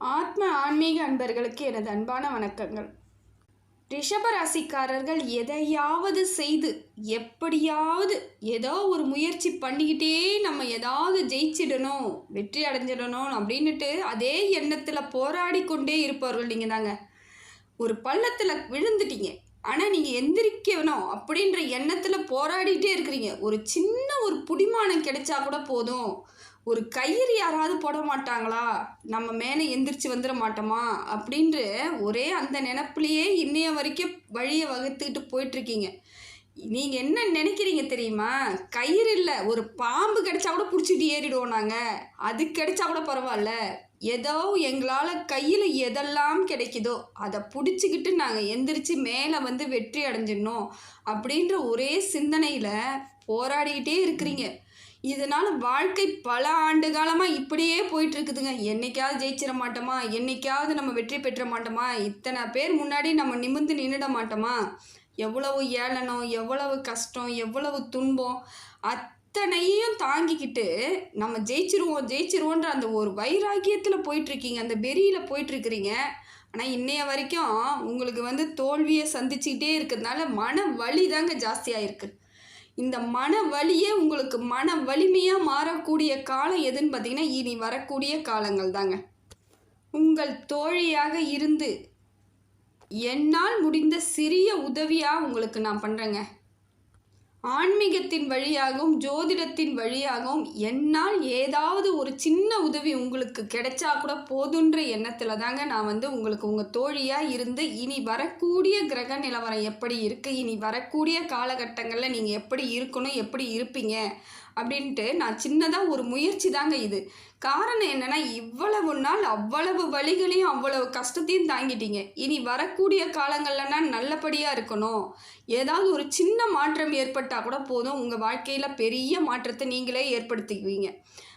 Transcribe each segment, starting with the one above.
ஆத்ம ஆன்மீக அன்பர்களுக்கு எனது அன்பான வணக்கங்கள். ரிஷபராசிக்காரர்கள் எதையாவது செய்து எப்படியாவது ஏதோ ஒரு முயற்சி பண்ணிக்கிட்டே நம்ம ஏதாவது ஜெயிச்சிடணும் வெற்றி அடைஞ்சிடணும் அப்படின்னுட்டு அதே எண்ணத்தில் போராடி கொண்டே இருப்பவர்கள் நீங்கள் தாங்க ஒரு பள்ளத்தில் விழுந்துட்டீங்க. ஆனால் நீங்கள் எந்திரிக்கணும் அப்படின்ற எண்ணத்தில் போராடிட்டே இருக்கிறீங்க. ஒரு சின்ன ஒரு புடிமானம் கிடைச்சா கூட போதும். ஒரு கயிறு யாராவது போட மாட்டாங்களா? நம்ம மேலே எந்திரிச்சு வந்துட மாட்டோமா? அப்படின்ற ஒரே அந்த நினப்புலையே இன்னைய வரைக்கும் வழியை வகுத்துக்கிட்டு போயிட்டுருக்கீங்க. நீங்கள் என்ன நினைக்கிறீங்க தெரியுமா? கயிறு இல்லை ஒரு பாம்பு கிடைச்சா கூட பிடிச்சிட்டு ஏறிடுவோம் நாங்கள் அது கிடைச்சா கூட பரவாயில்ல. ஏதோ எங்களால் கையில் எதெல்லாம் கிடைக்குதோ அதை பிடிச்சிக்கிட்டு நாங்கள் எந்திரிச்சு மேலே வந்து வெற்றி அடைஞ்சிடணும் அப்படின்ற ஒரே சிந்தனையில் போராடிக்கிட்டே இருக்கிறீங்க. இதனால் வாழ்க்கை பல ஆண்டு காலமாக இப்படியே போயிட்டுருக்குதுங்க. என்றைக்காவது என்னைக்காவது ஜெயிச்சிட மாட்டோமா? என்னைக்காவது நம்ம வெற்றி பெற்ற மாட்டோமா? இத்தனை பேர் முன்னாடி நம்ம நிமிர்ந்து நின்றுட மாட்டோமா? எவ்வளவு ஏளனம் எவ்வளவு கஷ்டம் எவ்வளவு துன்பம் அத்தனையும் தாங்கிக்கிட்டு நம்ம ஜெயிச்சிருவோம் ஜெயிச்சிருவோன்ற அந்த ஒரு வைராக்கியத்தில் போயிட்டுருக்கீங்க. அந்த வெறியில் போயிட்டுருக்குறீங்க. ஆனால் இன்னைய வரைக்கும் உங்களுக்கு வந்து தோல்வியை சந்திச்சுக்கிட்டே இருக்கிறதுனால மன வலி தாங்க ஜாஸ்தியாக இருக்குது இந்த மன வலியே உங்களுக்கு மன வலிமையாக மாறக்கூடிய காலம் எதுன்னு பார்த்தீங்கன்னா இனி வரக்கூடிய காலங்கள் தாங்க. உங்கள் தோழியாக இருந்து என்னால் முடிந்த சிறிய உதவியாக உங்களுக்கு நான் பண்ணுறேங்க ஆன்மீகத்தின் வழியாகவும் ஜோதிடத்தின் வழியாகவும் என்னால் ஏதாவது ஒரு சின்ன உதவி உங்களுக்கு கிடைச்சா கூட போதுன்ற எண்ணத்தில் தாங்க நான் வந்து உங்களுக்கு உங்கள் தோழியாக இருந்து இனி வரக்கூடிய கிரக நிலவரம் எப்படி இருக்குது இனி வரக்கூடிய காலகட்டங்களில் நீங்கள் எப்படி இருக்கணும்? எப்படி இருப்பீங்க? அப்படின்ட்டு நான் சின்னதாக ஒரு முயற்சி தாங்க இது. காரணம் என்னென்னா இவ்வளவு நாள் அவ்வளவு வழிகளையும் அவ்வளவு கஷ்டத்தையும் தாங்கிட்டீங்க. இனி வரக்கூடிய காலங்கள்லனா நல்லபடியாக இருக்கணும். ஏதாவது ஒரு சின்ன மாற்றம் ஏற்பட்டால் கூட போதும். உங்கள் வாழ்க்கையில் பெரிய மாற்றத்தை நீங்களே ஏற்படுத்திக்குவீங்க.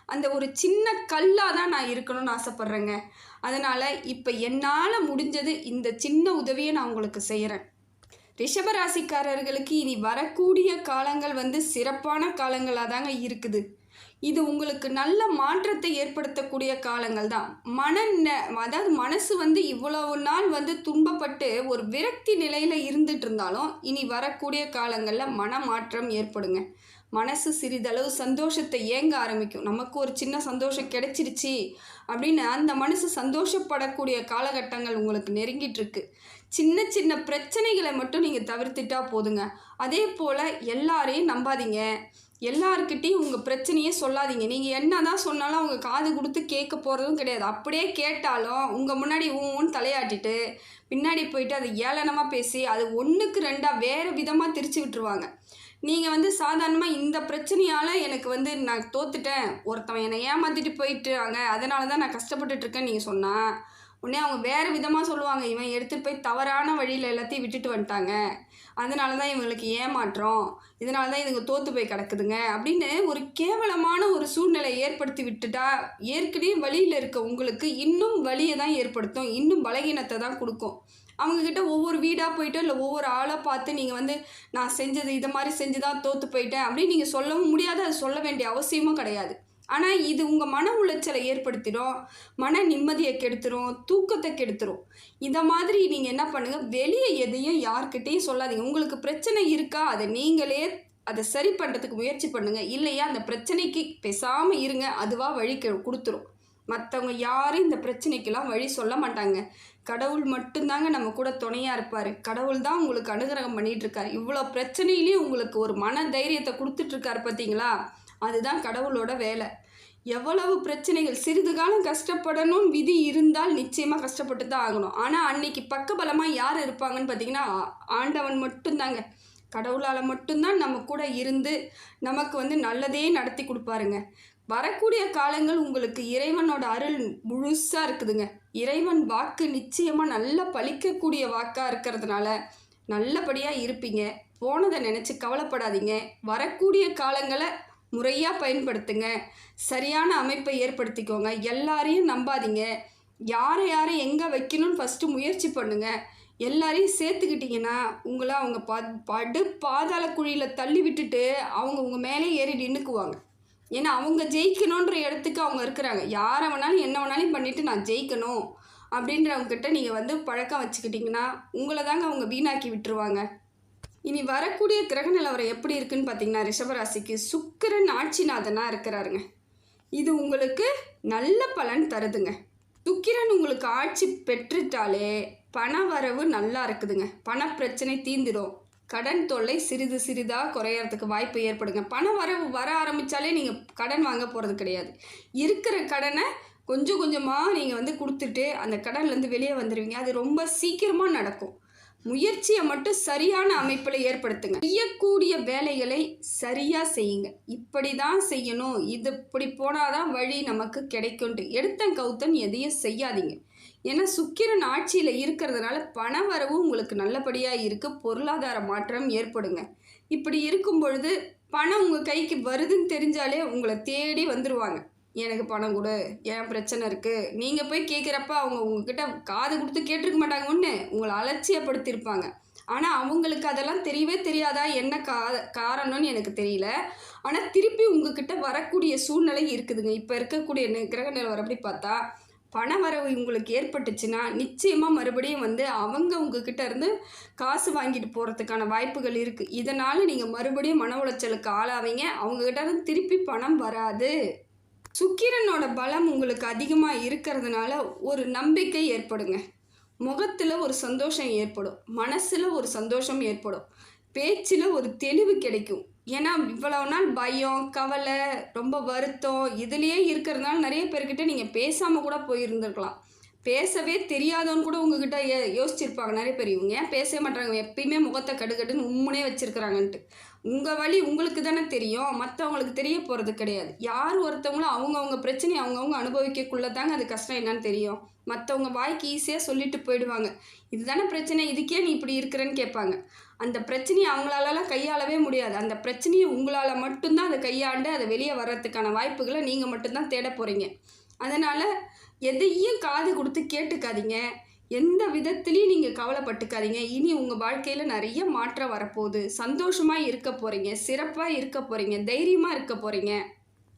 அந்த ஒரு சின்ன கல்லாக தான் நான் இருக்கணும்னு ஆசைப்பட்றேங்க. அதனால் இப்போ என்னால் முடிஞ்சது இந்த சின்ன உதவியை நான் உங்களுக்கு செய்கிறேன் ரிஷபராசிக்காரர்களுக்கு இனி வரக்கூடிய காலங்கள் வந்து சிறப்பான காலங்களாக தாங்க இருக்குது. இது உங்களுக்கு நல்ல மாற்றத்தை ஏற்படுத்தக்கூடிய காலங்கள் தான். மன அதாவது மனசு வந்து இவ்வளவு நாள் வந்து துன்பப்பட்டு ஒரு விரக்தி நிலையில் இருந்துட்டு இருந்தாலும் இனி வரக்கூடிய காலங்களில் மன மாற்றம் ஏற்படுங்க. மனசு சிறிதளவு சந்தோஷத்தை ஏங்க ஆரம்பிக்கும்? நமக்கு ஒரு சின்ன சந்தோஷம் கிடைச்சிருச்சு அப்படின்னு அந்த மனசு சந்தோஷப்படக்கூடிய காலகட்டங்கள் உங்களுக்கு நெருங்கிட்டு இருக்கு சின்ன சின்ன பிரச்சனைகளை மட்டும் நீங்கள் தவிர்த்துட்டா போதுங்க. அதே போல் எல்லாரையும் நம்பாதீங்க. எல்லாருக்கிட்டையும் உங்கள் பிரச்சனையே சொல்லாதீங்க. நீங்கள் என்ன தான் சொன்னாலும் அவங்க காது கொடுத்து கேட்க போகிறதும் கிடையாது. அப்படியே கேட்டாலும் உங்கள் முன்னாடி ஊன்னு தலையாட்டிட்டு பின்னாடி போயிட்டு அதை ஏளனமாக பேசி அது ஒன்றுக்கு ரெண்டாக வேறு விதமாக திரிச்சு விட்டுருவாங்க. நீங்கள் வந்து சாதாரணமாக இந்த பிரச்சனையால் எனக்கு வந்து நான் தோத்துட்டேன். ஒருத்தவன் என்னை ஏமாற்றிட்டு போயிட்டுறாங்க. அதனால தான் நான் கஷ்டப்பட்டுட்ருக்கேன்னு நீங்கள் சொன்னால் உடனே அவங்க வேறு விதமாக சொல்லுவாங்க. இவன் எடுத்துகிட்டு போய் தவறான வழியில் எல்லாத்தையும் விட்டுட்டு வந்துட்டாங்க. அதனால தான் இவங்களுக்கு ஏமாற்றம். இதனால தான் இதுங்க தோற்று போய் கிடக்குதுங்க. அப்படின்னு ஒரு கேவலமான ஒரு சூழ்நிலை ஏற்படுத்தி விட்டுட்டா ஏற்கனவே வழியில் இருக்க உங்களுக்கு இன்னும் வழியை தான் ஏற்படுத்தும். இன்னும் பலகீனத்தை தான் கொடுக்கும். அவங்கக்கிட்ட ஒவ்வொரு வீடாக போயிட்டு இல்லை ஒவ்வொரு ஆளாக பார்த்து நீங்கள் வந்து நான் செஞ்சது இதை மாதிரி செஞ்சு தான் தோற்று போயிட்டேன் அப்படின்னு நீங்கள் சொல்லவும் முடியாது அது சொல்ல வேண்டிய அவசியமும் கிடையாது. ஆனால் இது உங்கள் மன உளைச்சலை ஏற்படுத்திடும் மன நிம்மதியை கெடுத்துரும் தூக்கத்தை கெடுத்துரும். இந்த மாதிரி நீங்கள் என்ன பண்ணுங்கள் வெளியே எதையும் யார்கிட்டையும் சொல்லாதீங்க. உங்களுக்கு பிரச்சனை இருக்கா அதை நீங்களே அதை சரி பண்ணுறதுக்கு முயற்சி பண்ணுங்கள் இல்லையா அந்த பிரச்சனைக்கு பேசாமல் இருங்க அதுவாக வழி கொடுத்துரும். மற்றவங்க யாரும் இந்த பிரச்சனைக்கெல்லாம் வழி சொல்ல மாட்டாங்க. கடவுள் மட்டும்தாங்க நம்ம கூட துணையாக இருப்பார். கடவுள் தான் உங்களுக்கு அனுகிரகம் பண்ணிகிட்ருக்கார் இவ்வளோ பிரச்சனையிலையும் உங்களுக்கு ஒரு மன தைரியத்தை கொடுத்துட்ருக்காரு பார்த்தீங்களா அதுதான் கடவுளோட வேலை. எவ்வளவு பிரச்சனைகள் சிறிது காலம் கஷ்டப்படணும்னு விதி இருந்தால் நிச்சயமாக கஷ்டப்பட்டு தான் ஆகணும். ஆனால் அன்னைக்கு பக்கபலமாக யார் இருப்பாங்கன்னு பார்த்தீங்கன்னா ஆண்டவன் மட்டும்தாங்க. கடவுளால் மட்டும்தான் நம்ம கூட இருந்து நமக்கு வந்து நல்லதே நடத்தி கொடுப்பாருங்க. வரக்கூடிய காலங்கள் உங்களுக்கு இறைவனோட அருள் முழுசாக இருக்குதுங்க. இறைவன் வாக்கு நிச்சயமாக நல்லா பழிக்கக்கூடிய வாக்காக இருக்கிறதுனால நல்லபடியாக இருப்பீங்க. போனதை நினச்சி கவலைப்படாதீங்க. வரக்கூடிய காலங்களை முறையாக பயன்படுத்துங்க. சரியான அமைப்பை ஏற்படுத்திக்கோங்க. எல்லாரையும் நம்பாதீங்க. யாரை யாரை எங்கே வைக்கணும்னு ஃபஸ்ட்டு முயற்சி பண்ணுங்கள் எல்லாரையும் சேர்த்துக்கிட்டிங்கன்னா உங்களை அவங்க ப படு பாதாள குழியில் தள்ளி விட்டுட்டு அவங்க உங்கள் மேலே ஏறி நின்றுக்குவாங்க ஏன்னா அவங்க ஜெயிக்கணுன்ற இடத்துக்கு அவங்க இருக்கிறாங்க. யாரை வேணாலும் என்ன வேணாலும் பண்ணிவிட்டு நான் ஜெயிக்கணும் அப்படின்றவங்கக்கிட்ட நீங்கள் வந்து பழக்கம் வச்சுக்கிட்டிங்கன்னா உங்களை தாங்க அவங்க வீணாக்கி விட்டுருவாங்க. இனி வரக்கூடிய கிரக நிலவரம் எப்படி இருக்குன்னு பார்த்தீங்கன்னா ரிஷபராசிக்கு சுக்கிரன் ஆட்சிநாதனாக இருக்கிறாருங்க. இது உங்களுக்கு நல்ல பலன் தருதுங்க. சுக்கிரன் உங்களுக்கு ஆட்சி பெற்றுட்டாலே பண வரவு நல்லா இருக்குதுங்க. பண பிரச்சனை தீந்துடும் கடன் தொல்லை சிறிது சிறிதாக குறையறதுக்கு வாய்ப்பு ஏற்படுங்க. பணம் வர வர ஆரம்பித்தாலே நீங்கள் கடன் வாங்க போகிறது கிடையாது. இருக்கிற கடனை கொஞ்சம் கொஞ்சமாக நீங்கள் வந்து கொடுத்துட்டு அந்த கடன்லேருந்து வெளியே வந்துடுவீங்க அது ரொம்ப சீக்கிரமாக நடக்கும். முயற்சியை மட்டும் சரியான அமைப்பில் ஏற்படுத்துங்க. செய்யக்கூடிய வேலைகளை சரியாக செய்யுங்க. இப்படி தான் செய்யணும். இது இப்படி போனால் தான் வழி நமக்கு கிடைக்கும்ட்டு. எடுத்தன் கவுத்தன் எதையும் செய்யாதீங்க. ஏன்னா சுக்கிரன் ஆட்சியில் இருக்கிறதுனால பண வரவு உங்களுக்கு நல்லபடியாக இருக்குது பொருளாதார மாற்றம் ஏற்படுங்க. இப்படி இருக்கும் பொழுது பணம் உங்கள் கைக்கு வருதுன்னு தெரிஞ்சாலே உங்களை தேடி வந்துடுவாங்க எனக்கு பணம் கொடு ஏன் பிரச்சனை இருக்குது நீங்கள் போய் கேட்குறப்ப அவங்க உங்ககிட்ட காது கொடுத்து கேட்டிருக்க மாட்டாங்க ஒன்று உங்களை அலட்சியப்படுத்தியிருப்பாங்க. ஆனால் அவங்களுக்கு அதெல்லாம் தெரியவே தெரியாதா? என்ன கா காரணம்னு எனக்கு தெரியல. ஆனால் திருப்பி உங்ககிட்ட வரக்கூடிய சூழ்நிலை இருக்குதுங்க. இப்போ இருக்கக்கூடிய கிரக நிலவரம் எப்படி பார்த்தா பணவரவு உங்களுக்கு ஏற்பட்டுச்சுன்னா நிச்சயமாக மறுபடியும் வந்து அவங்க உங்ககிட்ட இருந்து காசு வாங்கிட்டு போகிறதுக்கான வாய்ப்புகள் இருக்குது இதனால் நீங்கள் மறுபடியும் மன உளைச்சலுக்கு ஆளாவீங்க. அவங்ககிட்ட இருந்து திருப்பி பணம் வராது. சுக்கிரனோட பலம் உங்களுக்கு அதிகமாக இருக்கிறதுனால ஒரு நம்பிக்கை ஏற்படுங்க. முகத்தில் ஒரு சந்தோஷம் ஏற்படும். மனசில் ஒரு சந்தோஷம் ஏற்படும். பேச்சில் ஒரு தெளிவு கிடைக்கும். ஏன்னா இவ்வளவு நாள் பயம் கவலை ரொம்ப வருத்தம் இதுலேயே இருக்கிறதுனால நிறைய பேர்கிட்ட நீங்கள் பேசாமல் கூட போயிருந்துருக்கலாம். பேசவே தெரியாதவன்னு கூட உங்ககிட்ட யோ யோசிச்சிருப்பாங்க. நிறைய பேர் இவங்க ஏன் பேசவே மாட்டாங்க? எப்பயுமே முகத்தை கடுகடுன்னு உம்முனே வச்சுருக்கிறாங்கன்ட்டு. உங்கள் வழி உங்களுக்கு தானே தெரியும். மற்றவங்களுக்கு தெரிய போகிறது கிடையாது. யார் ஒருத்தவங்களும் அவங்கவுங்க பிரச்சனையை அவங்கவுங்க அனுபவிக்கக்குள்ளே தாங்க அது கஷ்டம் என்னன்னு தெரியும். மற்றவங்க வாய்க்கு ஈஸியாக சொல்லிட்டு போயிடுவாங்க. இதுதானே பிரச்சனை இதுக்கே நீ இப்படி இருக்கிறேன்னு கேட்பாங்க. அந்த பிரச்சனையை அவங்களாலலாம் கையாளவே முடியாது. அந்த பிரச்சனையை உங்களால் மட்டும்தான் அதை கையாண்டு அதை வெளியே வர்றதுக்கான வாய்ப்புகளை நீங்கள் மட்டும்தான் தேட போகிறீங்க அதனால் எதையும் காது கொடுத்து கேட்டுக்காதீங்க. எந்த விதத்துலேயும் நீங்கள் கவலைப்பட்டுக்காதீங்க. இனி உங்கள் வாழ்க்கையில் நிறைய மாற்றம் வரப்போகுது. சந்தோஷமாக இருக்க போகிறீங்க சிறப்பாக இருக்க போகிறீங்க தைரியமாக இருக்க போகிறீங்க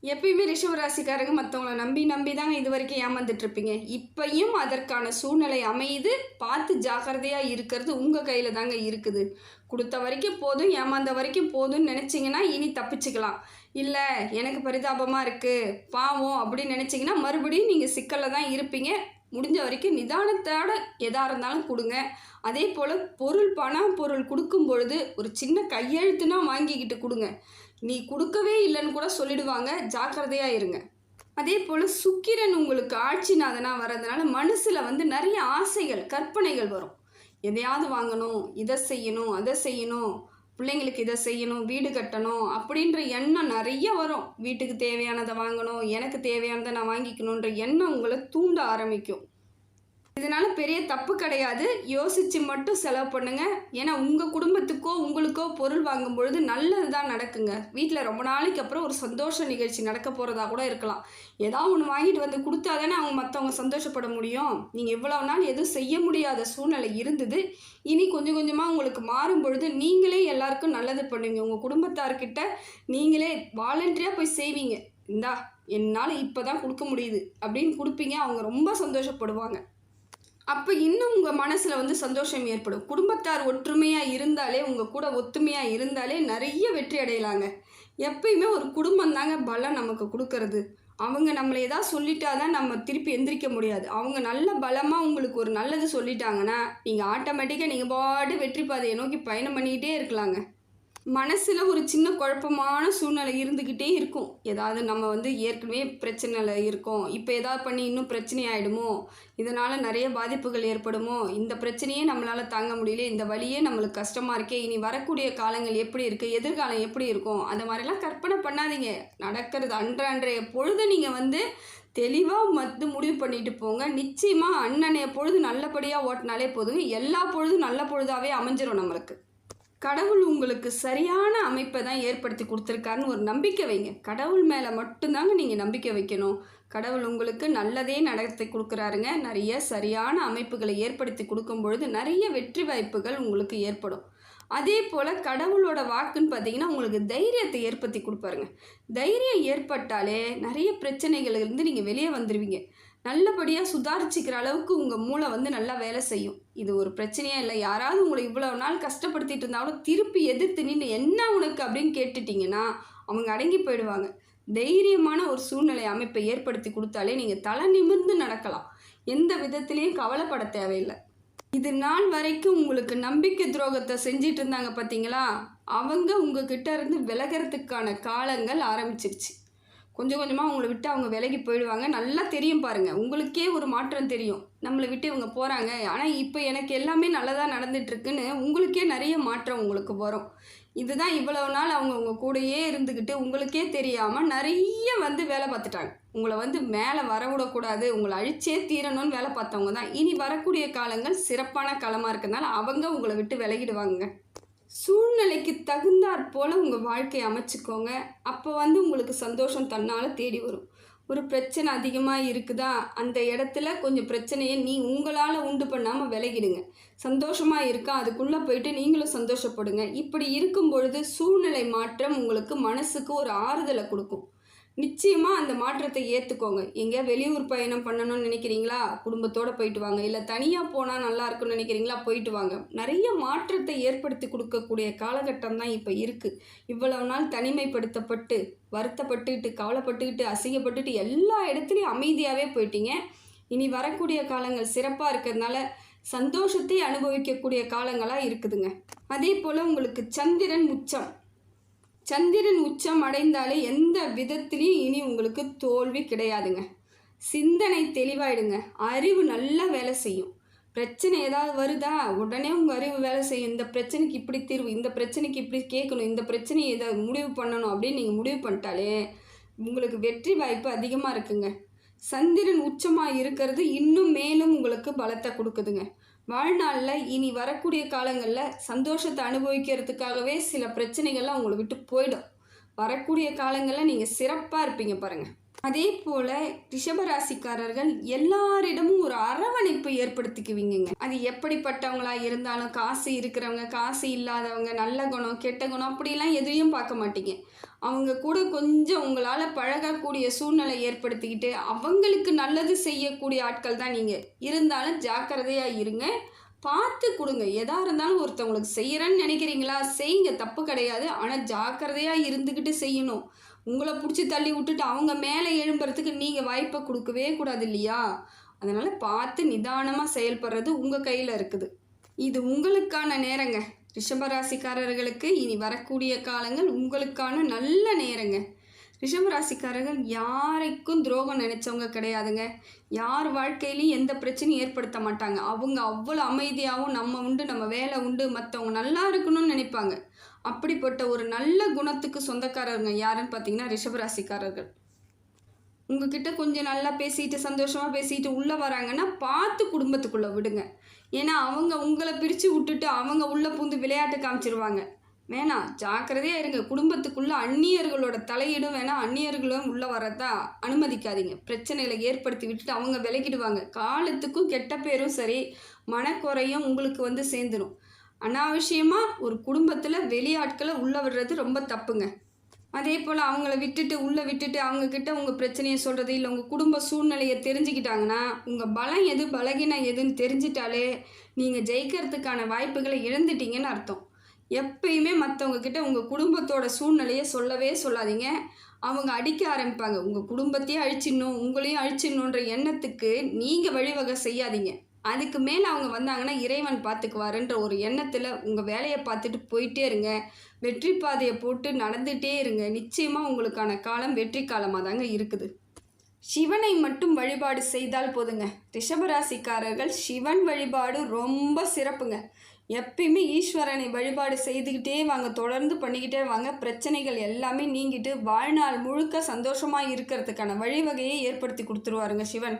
எப்பயுமே ரிஷவராசிக்காரங்க மற்றவங்கள நம்பி நம்பி தாங்க இது வரைக்கும் ஏமாந்துட்டு இப்பையும் இப்பயும் அதற்கான சூழ்நிலை அமையுது. பார்த்து ஜாக்கிரதையாக இருக்கிறது உங்கள் கையில் தாங்க இருக்குது. கொடுத்த வரைக்கும் போதும் ஏமாந்த வரைக்கும் போதும்னு நினச்சிங்கன்னா இனி தப்பிச்சுக்கலாம். இல்லை எனக்கு பரிதாபமாக இருக்குது பாவம் அப்படின்னு நினச்சிங்கன்னா மறுபடியும் நீங்கள் சிக்கலில் தான் இருப்பீங்க. முடிஞ்ச வரைக்கும் நிதானத்தோட எதாக இருந்தாலும் கொடுங்க. அதே போல் பொருள் பணம் பொருள் கொடுக்கும் பொழுது ஒரு சின்ன கையெழுத்துனா வாங்கிக்கிட்டு கொடுங்க. நீ கொடுக்கவே இல்லைன்னு கூட சொல்லிடுவாங்க. ஜாக்கிரதையாக இருங்க. அதே போல் சுக்கிரன் உங்களுக்கு ஆட்சிநாதனாக வர்றதுனால மனசில் வந்து நிறைய ஆசைகள் கற்பனைகள் வரும். எதையாவது வாங்கணும் இதை செய்யணும் அதை செய்யணும் பிள்ளைங்களுக்கு இதை செய்யணும் வீடு கட்டணும் அப்படின்ற எண்ணம் நிறைய வரும். வீட்டுக்கு தேவையானதை வாங்கணும் எனக்கு தேவையானதை நான் வாங்கிக்கணுன்ற எண்ணம் உங்களை தூண்ட ஆரம்பிக்கும். இதனால பெரிய தப்பு கிடையாது. யோசிச்சு மட்டும் செலவு பண்ணுங்க. ஏன்னா உங்க குடும்பத்துக்கோ உங்களுக்கோ பொருள் வாங்கும் பொழுது நல்லது தான் நடக்குங்க. வீட்டில் ரொம்ப நாளைக்கு அப்புறம் ஒரு சந்தோஷ நிகழ்ச்சி நடக்க போறதா கூட இருக்கலாம். ஏதாவது ஒன்று வாங்கிட்டு வந்து கொடுத்தா தானே அவங்க மற்றவங்க சந்தோஷப்பட முடியும். நீங்கள் இவ்வளோ நாள் எதுவும் செய்ய முடியாத சூழ்நிலை இருந்தது. இனி கொஞ்சம் கொஞ்சமாக உங்களுக்கு மாறும் பொழுது நீங்களே எல்லாருக்கும் நல்லது பண்ணுவீங்க உங்கள் குடும்பத்தார்கிட்ட நீங்களே வாலண்டரியாக போய் செய்வீங்க. இந்தா என்னால் இப்போ தான் கொடுக்க முடியுது. அப்படின்னு கொடுப்பீங்க. அவங்க ரொம்ப சந்தோஷப்படுவாங்க. அப்போ இன்னும் உங்கள் மனசில் வந்து சந்தோஷம் ஏற்படும். குடும்பத்தார் ஒற்றுமையாக இருந்தாலே உங்கள் கூட ஒத்துமையாக இருந்தாலே நிறைய வெற்றி அடையலாங்க. எப்பயுமே ஒரு குடும்பம் தாங்க பலம் நமக்கு கொடுக்கறது. அவங்க நம்மளை ஏதாவது சொல்லிட்டாதான் நம்ம திருப்பி எந்திரிக்க முடியாது. அவங்க நல்ல பலமாக உங்களுக்கு ஒரு நல்லது சொல்லிட்டாங்கன்னா நீங்கள் ஆட்டோமேட்டிக்காக நீங்கள் பாட்டு வெற்றி பாதையை நோக்கி பயணம் பண்ணிக்கிட்டே இருக்கலாங்க. மனசில் ஒரு சின்ன குழப்பமான சூழ்நிலை இருந்துக்கிட்டே இருக்கும். ஏதாவது நம்ம வந்து ஏற்கனவே பிரச்சனையில் இருக்கோம். இப்போ ஏதாவது பண்ணி இன்னும் பிரச்சனை ஆகிடுமோ இதனால் நிறைய பாதிப்புகள் ஏற்படுமோ? இந்த பிரச்சனையே நம்மளால் தாங்க முடியல. இந்த வழியே நம்மளுக்கு கஷ்டமாக இருக்கே. இனி வரக்கூடிய காலங்கள் எப்படி இருக்குது எதிர்காலம் எப்படி இருக்கும்? அந்த மாதிரிலாம் கற்பனை பண்ணாதீங்க. நடக்கிறது அன்ற அன்றைய பொழுது நீங்கள் வந்து தெளிவாக மத்து முடிவு பண்ணிட்டு போங்க. நிச்சயமாக அண்ணனைய பொழுது நல்லபடியாக ஓட்டினாலே போதுங்க. எல்லா பொழுதும் நல்ல பொழுதாகவே அமைஞ்சிரும் நம்மளுக்கு. கடவுள் உங்களுக்கு சரியான அமைப்பை தான் ஏற்படுத்தி கொடுத்துருக்காருன்னு ஒரு நம்பிக்கை வைங்க. கடவுள் மேலே மட்டும்தாங்க நீங்கள் நம்பிக்கை வைக்கணும். கடவுள் உங்களுக்கு நல்லதே நடத்தி கொடுக்குறாருங்க. நிறைய சரியான அமைப்புகளை ஏற்படுத்தி கொடுக்கும் பொழுது நிறைய வெற்றி வாய்ப்புகள் உங்களுக்கு ஏற்படும். அதே போல் கடவுளோட வாக்குன்னு பார்த்தீங்கன்னா உங்களுக்கு தைரியத்தை ஏற்படுத்தி கொடுப்பாருங்க. தைரியம் ஏற்பட்டாலே நிறைய பிரச்சனைகள்லேருந்து நீங்கள் வெளியே வந்துடுவீங்க நல்லபடியாக சுதாரிச்சுக்கிற அளவுக்கு உங்கள் மூளை வந்து நல்லா வேலை செய்யும். இது ஒரு பிரச்சனையே இல்லை. யாராவது உங்களை இவ்வளோ நாள் கஷ்டப்படுத்திட்டு இருந்தாலும் திருப்பி எதிர்த்து நின்று என்ன உனக்கு அப்படின்னு கேட்டுட்டிங்கன்னா அவங்க அடங்கி போயிடுவாங்க. தைரியமான ஒரு சூழ்நிலை அமைப்பை ஏற்படுத்தி கொடுத்தாலே நீங்கள் தலை நிமிர்ந்து நடக்கலாம். எந்த விதத்துலேயும் கவலைப்பட தேவையில்லை. இது நாள் வரைக்கும் உங்களுக்கு நம்பிக்கை துரோகத்தை செஞ்சிட்டு இருந்தாங்க பார்த்தீங்களா அவங்க உங்ககிட்ட இருந்து விலகிறதுக்கான காலங்கள் ஆரம்பிச்சிருச்சு. கொஞ்சம் கொஞ்சமாக அவங்கள விட்டு அவங்க விலகி போயிடுவாங்க. நல்லா தெரியும் பாருங்கள் உங்களுக்கே ஒரு மாற்றம் தெரியும். நம்மளை விட்டு இவங்க போகிறாங்க ஆனால் இப்போ எனக்கு எல்லாமே நல்லதாக நடந்துட்டுருக்குன்னு உங்களுக்கே நிறைய மாற்றம் உங்களுக்கு வரும். இதுதான் இவ்வளவு நாள் அவங்க உங்கள் கூடயே இருந்துக்கிட்டு உங்களுக்கே தெரியாமல் நிறைய வந்து வேலை பார்த்துட்டாங்க. உங்களை வந்து மேலே வரவிடக்கூடாது உங்களை அழிச்சே தீரணும்னு வேலை பார்த்தவங்க தான். இனி வரக்கூடிய காலங்கள் சிறப்பான காலமாக இருக்கிறதுனால அவங்க உங்களை விட்டு விலகிடுவாங்க சூழ்நிலைக்கு தகுந்தாற் போல் உங்கள் வாழ்க்கையை அமைச்சுக்கோங்க. அப்போ வந்து உங்களுக்கு சந்தோஷம் தன்னால் தேடி வரும். ஒரு பிரச்சனை அதிகமாக இருக்குதா? அந்த இடத்துல கொஞ்சம் பிரச்சனையை நீ உங்களால் உண்டு பண்ணாமல் விலகிடுங்க. சந்தோஷமாக இருக்கா? அதுக்குள்ளே போயிட்டு நீங்களும் சந்தோஷப்படுங்க. இப்படி இருக்கும் பொழுது சூழ்நிலை மாற்றம் உங்களுக்கு மனசுக்கு ஒரு ஆறுதலை கொடுக்கும். நிச்சயமாக அந்த மாற்றத்தை ஏற்றுக்கோங்க எங்கேயா வெளியூர் பயணம் பண்ணணும்னு நினைக்கிறீங்களா? குடும்பத்தோடு போயிட்டு வாங்க. இல்லை தனியாக போனால் நல்லா இருக்கும்னு நினைக்கிறீங்களா? போயிட்டு வாங்க. நிறைய மாற்றத்தை ஏற்படுத்தி கொடுக்கக்கூடிய காலகட்டம் தான் இப்போ இருக்குது இவ்வளவு நாள் தனிமைப்படுத்தப்பட்டு வருத்தப்பட்டுக்கிட்டு கவலைப்பட்டுக்கிட்டு அசிங்கப்பட்டுட்டு எல்லா இடத்துலையும் அமைதியாகவே போயிட்டீங்க. இனி வரக்கூடிய காலங்கள் சிறப்பாக இருக்கிறதுனால சந்தோஷத்தை அனுபவிக்கக்கூடிய காலங்களாக இருக்குதுங்க. அதே போல் உங்களுக்கு சந்திரன் உச்சம். சந்திரன் உச்சம் அடைந்தாலே எந்த விதத்துலேயும் இனி உங்களுக்கு தோல்வி கிடையாதுங்க. சிந்தனை தெளிவாயிடுங்க. அறிவு நல்லா வேலை செய்யும். பிரச்சனை ஏதாவது வருதா? உடனே உங்கள் அறிவு வேலை செய்யும். இந்த பிரச்சனைக்கு இப்படி தீர்வு இந்த பிரச்சனைக்கு இப்படி கேட்கணும் இந்த பிரச்சனையை இதை முடிவு பண்ணணும் அப்படின்னு நீங்கள் முடிவு பண்ணிட்டாலே உங்களுக்கு வெற்றி வாய்ப்பு அதிகமாக இருக்குங்க. சந்திரன் உச்சமாக இருக்கிறது இன்னும் மேலும் உங்களுக்கு பலத்தை கொடுக்குதுங்க. வாழ்நாளில் இனி வரக்கூடிய காலங்களில் சந்தோஷத்தை அனுபவிக்கிறதுக்காகவே சில பிரச்சனைகள்லாம் உங்களை விட்டு போயிடும். வரக்கூடிய காலங்களில் நீங்கள் சிறப்பாக இருப்பீங்க பாருங்கள் அதே போல் ரிஷபராசிக்காரர்கள் எல்லாரிடமும் ஒரு அரவணைப்பு ஏற்படுத்திக்குவீங்க அது எப்படிப்பட்டவங்களா இருந்தாலும் காசு இருக்கிறவங்க காசு இல்லாதவங்க நல்ல குணம் கெட்ட குணம் அப்படிலாம் எதையும் பார்க்க மாட்டீங்க. அவங்க கூட கொஞ்சம் உங்களால் பழகக்கூடிய சூழ்நிலை ஏற்படுத்திக்கிட்டு அவங்களுக்கு நல்லது செய்யக்கூடிய ஆட்கள் தான் நீங்கள் இருந்தாலும் ஜாக்கிரதையாக இருங்க. பார்த்து கொடுங்க. எதாக இருந்தாலும் ஒருத்தவங்களுக்கு செய்கிறேன்னு நினைக்கிறீங்களா? செய்யுங்க. தப்பு கிடையாது. ஆனால் ஜாக்கிரதையாக இருந்துக்கிட்டு செய்யணும். உங்களை பிடிச்சி தள்ளி விட்டுட்டு அவங்க மேலே எழும்புறதுக்கு நீங்கள் வாய்ப்பை கொடுக்கவே கூடாது இல்லையா? அதனால் பார்த்து நிதானமாக செயல்படுறது உங்கள் கையில் இருக்குது. இது உங்களுக்கான நேரங்க. ரிஷபராசிக்காரர்களுக்கு இனி வரக்கூடிய காலங்கள் உங்களுக்கான நல்ல நேரங்க. ரிஷபராசிக்காரர்கள் யாருக்கும் துரோகம் நினைச்சவங்க கிடையாதுங்க. யார் வாழ்க்கையிலையும் எந்த பிரச்சனையும் ஏற்படுத்த மாட்டாங்க. அவங்க அவ்வளோ அமைதியாகவும் நம்ம உண்டு நம்ம வேலை உண்டு மற்றவங்க நல்லா இருக்கணும்னு நினைப்பாங்க. அப்படிப்பட்ட ஒரு நல்ல குணத்துக்கு சொந்தக்காரருங்க யாருன்னு பார்த்தீங்கன்னா ரிஷபராசிக்காரர்கள். உங்ககிட்ட கொஞ்சம் நல்லா பேசிட்டு சந்தோஷமாக பேசிட்டு உள்ளே வராங்கன்னா பார்த்து குடும்பத்துக்குள்ளே விடுங்க. ஏன்னா அவங்க உங்களை பிரித்து விட்டுட்டு அவங்க உள்ளே பூந்து விளையாட்டு காமிச்சிருவாங்க. வேணாம் ஜாக்கிரதையாக இருங்க. குடும்பத்துக்குள்ளே அந்நியர்களோட தலையீடும் வேணாம் அந்நியர்களும் உள்ளே வரதா அனுமதிக்காதீங்க. பிரச்சனைகளை ஏற்படுத்தி விட்டுட்டு அவங்க விலகிடுவாங்க. காலத்துக்கும் கெட்ட பேரும் சரி மனக்குறையும் உங்களுக்கு வந்து சேர்ந்துடும் அனாவசியமாக ஒரு குடும்பத்தில் வெளியாட்களை உள்ளே விடுறது ரொம்ப தப்புங்க. அதே போல் அவங்கள விட்டுட்டு உள்ளே விட்டுட்டு அவங்கக்கிட்ட உங்கள் பிரச்சனையை சொல்கிறது இல்லை உங்கள் குடும்ப சூழ்நிலையை தெரிஞ்சுக்கிட்டாங்கன்னா உங்கள் பலம் எது பலகீனம் எதுன்னு தெரிஞ்சிட்டாலே நீங்கள் ஜெயிக்கிறதுக்கான வாய்ப்புகளை இழந்துட்டீங்கன்னு அர்த்தம். எப்பயுமே மற்றவங்க கிட்ட உங்கள் குடும்பத்தோட சூழ்நிலையை சொல்லவே சொல்லாதீங்க. அவங்க அடிக்க ஆரம்பிப்பாங்க. உங்கள் குடும்பத்தையே அழிச்சிடணும் உங்களையும் அழிச்சிடணுன்ற எண்ணத்துக்கு நீங்கள் வழிவகை செய்யாதீங்க. அதுக்கு மேலே அவங்க வந்தாங்கன்னா இறைவன் பார்த்துக்குவாருன்ற ஒரு எண்ணத்தில் உங்கள் வேலையை பார்த்துட்டு போயிட்டே இருங்க. வெற்றி பாதையை போட்டு நடந்துகிட்டே இருங்க. நிச்சயமாக உங்களுக்கான காலம் வெற்றி காலமாக தாங்க இருக்குது. சிவனை மட்டும் வழிபாடு செய்தால் போதுங்க. ரிஷபராசிக்காரர்கள் சிவன் வழிபாடு ரொம்ப சிறப்புங்க. எப்பயுமே ஈஸ்வரனை வழிபாடு செய்துக்கிட்டே வாங்க. தொடர்ந்து பண்ணிக்கிட்டே வாங்க. பிரச்சனைகள் எல்லாமே நீங்கிட்டு வாழ்நாள் முழுக்க சந்தோஷமாக இருக்கிறதுக்கான வழிவகையை ஏற்படுத்தி கொடுத்துருவாருங்க சிவன்.